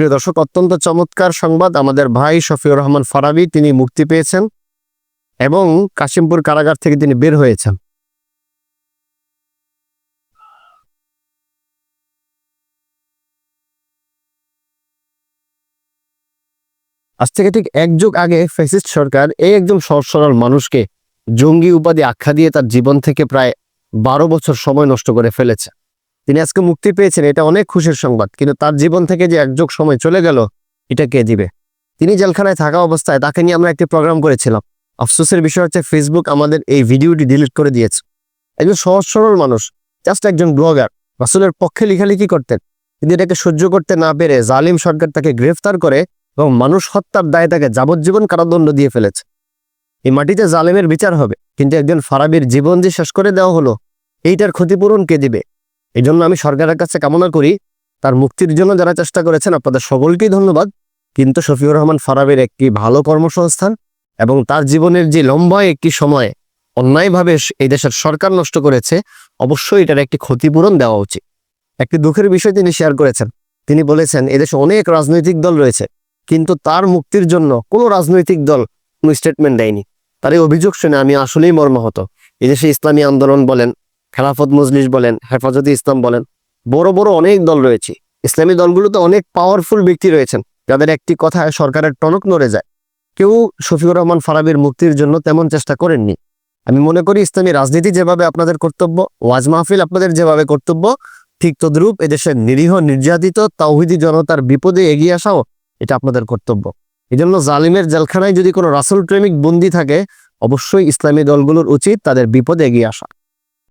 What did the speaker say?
প্রিয় দর্শক, অত্যন্ত চমৎকার সংবাদ আমাদের ভাই শফিউর রহমান ফারাবি, তিনি মুক্তি পেয়েছেন এবং কাশিমপুর কারাগার থেকে তিনি বের হয়েছেন। আজ থেকে ঠিক এক যুগ আগে ফ্যাসিস্ট সরকার এই একজন সহজ সরল মানুষকে জঙ্গি উপাধি আখ্যা দিয়ে তার জীবন থেকে প্রায় বারো বছর সময় নষ্ট করে ফেলেছে। তিনি আজকে মুক্তি পেয়েছেন, এটা অনেক খুশির সংবাদ। কিন্তু তার জীবন থেকে যে এক যুগ সময় চলে গেল, এটা কে দিবে? তিনি জেলখানায় থাকা অবস্থায় তাকে নিয়ে আমরা একটি প্রোগ্রাম করেছিলাম। আফসোসের বিষয় হচ্ছে ফেসবুক আমাদের এই ভিডিওটি ডিলিট করে দিয়েছে। একজন সহজ সরল মানুষ জাস্ট একজন ব্লগার রাসুলের পক্ষে লিখালিখি করতেন। কিন্তু এটাকে সহ্য করতে না পেরে জালিম সরকার তাকে গ্রেফতার করে এবং মানুষ হত্যার দায়ে তাকে যাবজ্জীবন কারাদণ্ড দিয়ে ফেলেছে। এই মাটিতে জালেমের বিচার হবে, কিন্তু একজন ফারাবির জীবন যে শেষ করে দেওয়া হলো, এইটার ক্ষতিপূরণ কে দিবে? এই জন্য আমি সরকারের কাছে কামনা করি, তার মুক্তির জন্য যারা চেষ্টা করেছেন, আপনাদের সকলকেই ধন্যবাদ। কিন্তু শফিউর রহমান ফারাবের একটি ভালো কর্মসংস্থান এবং তার জীবনের যে লম্বা একটি সময় অন্যায়ভাবে এই দেশের সরকার নষ্ট করেছে, অবশ্যই এটার একটি ক্ষতিপূরণ দেওয়া উচিত। একটি দুঃখের বিষয় তিনি শেয়ার করেছেন। তিনি বলেছেন এদেশে অনেক রাজনৈতিক দল রয়েছে, কিন্তু তার মুক্তির জন্য কোনো রাজনৈতিক দল কোনো স্টেটমেন্ট দেয়নি। তার এই অভিযোগ শুনে আমি আসলেই মর্মাহত। এদেশে ইসলামী আন্দোলন বলেন খেলাফত মজলিস বলেন, হেফাজতে ইসলাম বলেন, বড় বড় অনেক দল রয়েছে। ইসলামী দলগুলোতে অনেক পাওয়ারফুল ব্যক্তি রয়েছেন, যাদের একটি কথায় সরকারের টনক নড়ে যায়। কেউ শফিউর রহমান ফারাবির মুক্তির জন্য তেমন চেষ্টা করেননি। আমি মনে করি ইসলামী রাজনীতি যেভাবে আপনাদের কর্তব্য, ওয়াজ মাহফিল আপনাদের যেভাবে কর্তব্য, ঠিক তদ্রূপ এদেশের নিরীহ, নির্যাতিত, তাওহিদি জনতার বিপদে এগিয়ে আসাও এটা আপনাদের কর্তব্য। এই জন্য জালিমের জেলখানায় যদি কোনো রাসুল প্রেমিক বন্দী থাকে, অবশ্যই ইসলামী দলগুলোর উচিত তাদের বিপদে এগিয়ে আসা।